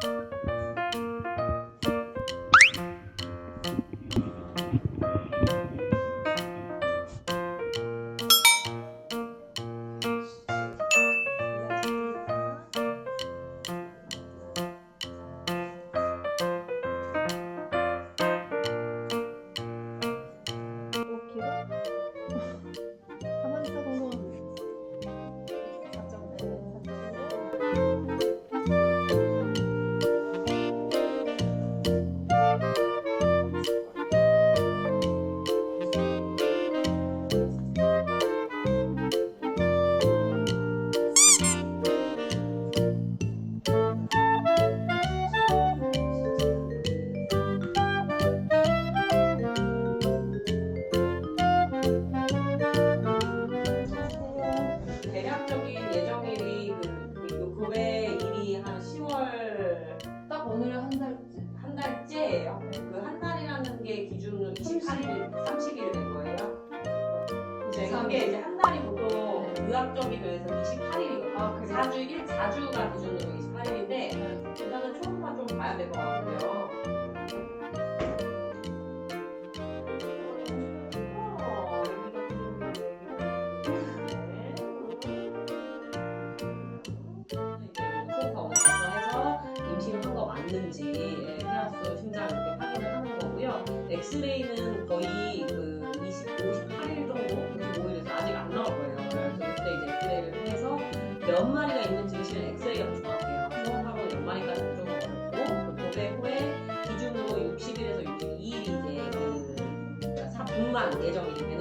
가 그한 달이라는 게 기준으로 28일, 30일 된 거예요. 이제 그게 이제 한 달이 보통 의학적인 면에서 28일이거든요. 아, 그래요? 4주, 1, 4주가 기준으로 28일인데 일단은 초음파 좀 봐야 될것 임신한 거 맞는지 예, 폐하수 심장 이렇게 거고요. 엑스레이는 거의 그 20, 58일 정도, 55일에서 아직 안 나올 거예요. 그래서 그때 이제 엑스레이를 해서 몇 마리가 있는지 실은 엑스레이가 더 정확해요. 초음파로 몇 마리까지 좀 어렵고 그 교배 후에 기준으로 60일에서 62일이 이제 그 그러니까 사분만 예정이 되는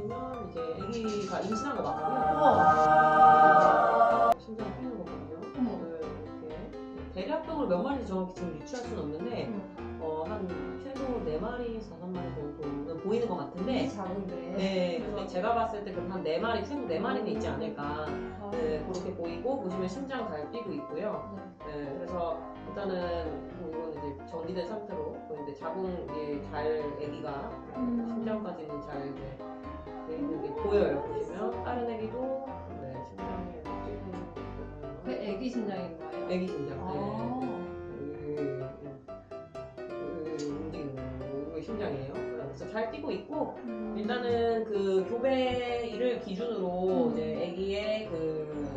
보시면 이제 아기가 임신한 거 맞거든요. 심장 뛰는 거거든요. 이렇게 대략적으로 몇 마리인지 정확히 지금 유추할 수는 없는데 제가 봤을 때 그럼 한 4마리, 최소 4마리는 있지 않을까 아, 네, 그렇게 보이고 보시면 심장 잘 뛰고 있고요. 네. 네, 그래서 일단은 뭐 이건 이제 정리된 상태로 보이는데 자궁이 잘 아기가 음. 심장까지는 잘 이제 돼 있는 게 보여요. 보시면 다른 아기도 네, 심장에 뛰고 있는 그 애기 심장인 거예요? 아기 심장. 네. 아. 그 있고 음. 일단은 그 교배 일을 기준으로 음. 이제 아기의 그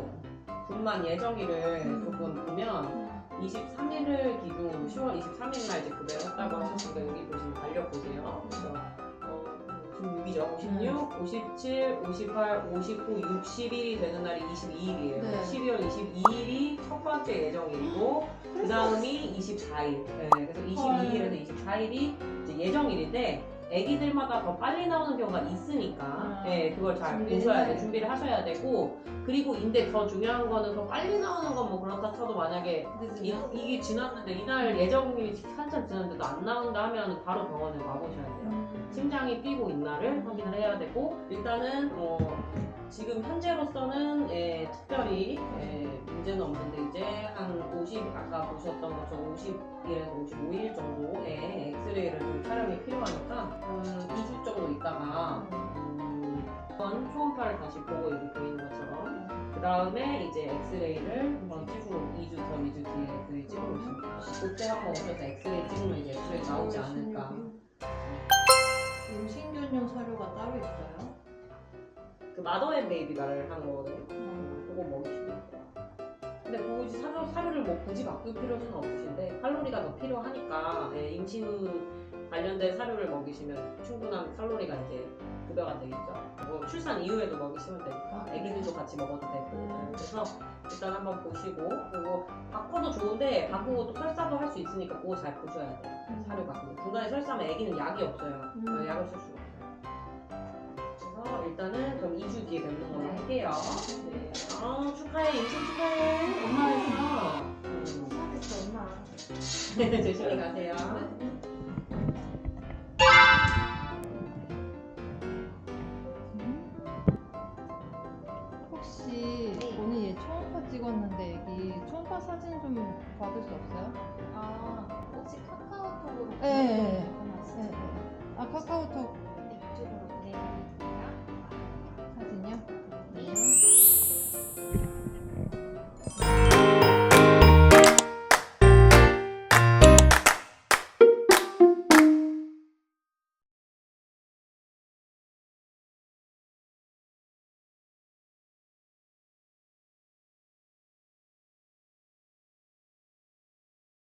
분만 예정일을 음. 조금 보면 23일을 기준으로 10월 23일 날 이제 급여를 했다고 하셨으니까 여기 보시면 달력 보세요. 그래서 어, 56이죠. 56, 57, 58, 59, 60일이 되는 날이 22일이에요. 네. 12월 22일이 첫 번째 예정일이고 그 다음이 24일. 네, 그래서 22일에서 24일이 이제 예정일인데 아기들마다 더 빨리 나오는 경우가 있으니까 아, 네, 그걸 잘 보셔야 돼. 준비를 하셔야 되고 그리고 근데 더 중요한 거는 더 빨리 나오는 건 뭐 그렇다 쳐도 만약에 이? 이게 지났는데 이날 예정일이 한참 지났는데도 안 나온다 하면 바로 병원에 가보셔야 돼요. 음. 심장이 뛰고 있나를 확인을 해야 되고 일단은 어, 지금 현재로서는 예, 특별히 예, 문제는 없는데 이제 한 50 아까 보셨던 것처럼 50일에서 55일 정도의 엑스레이를 좀 촬영이 필요하니까 한 2주 정도 있다가 음, 한번 초음파를 다시 보고 여기 보이는 것처럼 그 다음에 이제 엑스레이를 한번 찍고 2주 더 2주 뒤에 그 찍어보시면. 그때 한번 오셔서 엑스레이 찍으면 이제 엑스레이 나오지 않을까 임신균용 사료가 따로 있어요? 그 마더앤 베이비가를 하는 거거든요. 그거 먹이시면 돼요. 근데 굳이 사료, 사료를 뭐 굳이 바꿀 필요는 없으신데 칼로리가 더 필요하니까 예, 임신 관련된 사료를 먹이시면 충분한 칼로리가 이제 급여가 되겠죠. 뭐 출산 이후에도 먹이시면 되니까 애기들도 같이 먹어도 되고 예, 그래서 일단 한번 보시고 그리고 바꿔도 좋은데 바꾸고 또 설사도 할 수 있으니까 그거 잘 보셔야 돼요. 음. 사료 바꾸고 중간에 설사하면 애기는 약이 없어요. 음. 네, 약을 쓸 그럼 2주 뒤에 뵙는 걸로 네. 할게요. 네. 아 축하해 임신 축하해. 엄마 했어. 음. 생각했어 엄마. 조심히 가세요. 혹시 네. 오늘 얘 초음파 찍었는데 애기 초음파 사진 좀 받을 수 없어요? 아, 혹시 카카오톡으로 네, 네, 네. 보내주세요. 네. 아 카카오톡